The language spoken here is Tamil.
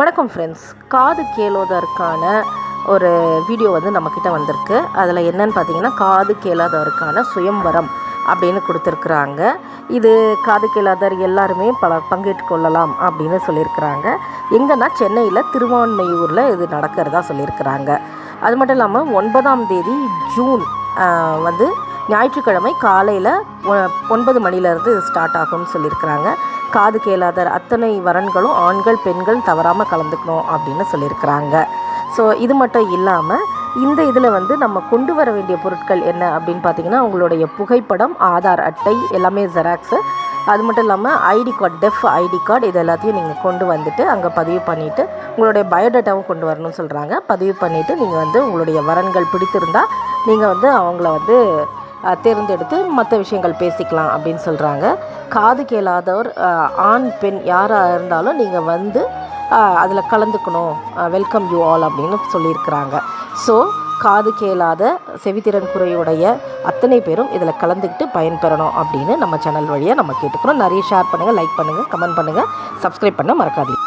வணக்கம் ஃப்ரெண்ட்ஸ் காது கேளாதவருக்கான ஒரு வீடியோ வந்து நம்மக்கிட்ட வந்திருக்கு. அதில் என்னன்னு பார்த்தீங்கன்னா காது கேளாதவருக்கான சுயம்வரம் அப்படின்னு கொடுத்துருக்குறாங்க. இது காது கேளாதவர் எல்லாருமே பல பங்கேற்று கொள்ளலாம் அப்படின்னு சொல்லியிருக்கிறாங்க. எங்கன்னா சென்னையில் திருவான்மையூரில் இது நடக்கிறதா சொல்லியிருக்கிறாங்க. அது மட்டும் இல்லாமல் ஒன்பதாம் தேதி ஜூன் வந்து ஞாயிற்றுக்கிழமை காலையில் ஒன்பது மணிலேருந்து ஸ்டார்ட் ஆகும்னு சொல்லியிருக்கிறாங்க. காது கேளாதர் அத்தனை வரன்களும் ஆண்கள் பெண்கள் தவறாமல் கலந்துக்கணும் அப்படின்னு சொல்லியிருக்கிறாங்க. ஸோ இது மட்டும் இல்லாமல் இந்த இதில் வந்து நம்ம கொண்டு வர வேண்டிய பொருட்கள் என்ன அப்படின்னு பார்த்தீங்கன்னா உங்களுடைய புகைப்படம் ஆதார் அட்டை எல்லாமே ஜெராக்ஸு அது மட்டும் இல்லாமல் ID card deaf ID card இது எல்லாத்தையும் நீங்கள் கொண்டு வந்துட்டு அங்கே பதிவு பண்ணிவிட்டு உங்களுடைய பயோடேட்டாவும் கொண்டு வரணும்னு சொல்கிறாங்க பதிவு பண்ணிவிட்டு நீங்கள் வந்து உங்களுடைய வரன்கள் பிடித்திருந்தால் நீங்கள் வந்து அவங்கள வந்து தேர்ந்தெடுத்து மற்ற விஷயங்கள் பேசிக்கலாம் அப்படின்னு சொல்கிறாங்க காது கேளாதவர் ஆண் பெண் யாராக இருந்தாலும் நீங்கள் வந்து அதில் கலந்துக்கணும். வெல்கம் யூ ஆல் அப்படின்னு சொல்லியிருக்கிறாங்க. ஸோ காது கேளாத செவித்திறன் குறையுடைய அத்தனை பேரும் இதில் கலந்துக்கிட்டு பயன்பெறணும் அப்படின்னு நம்ம சேனல் வழியாக நம்ம கேட்டுக்கிறோம். நிறைய ஷேர் பண்ணுங்கள் லைக் பண்ணுங்கள் கமெண்ட் பண்ணுங்கள் சப்ஸ்கிரைப் பண்ண மறக்காதீங்க.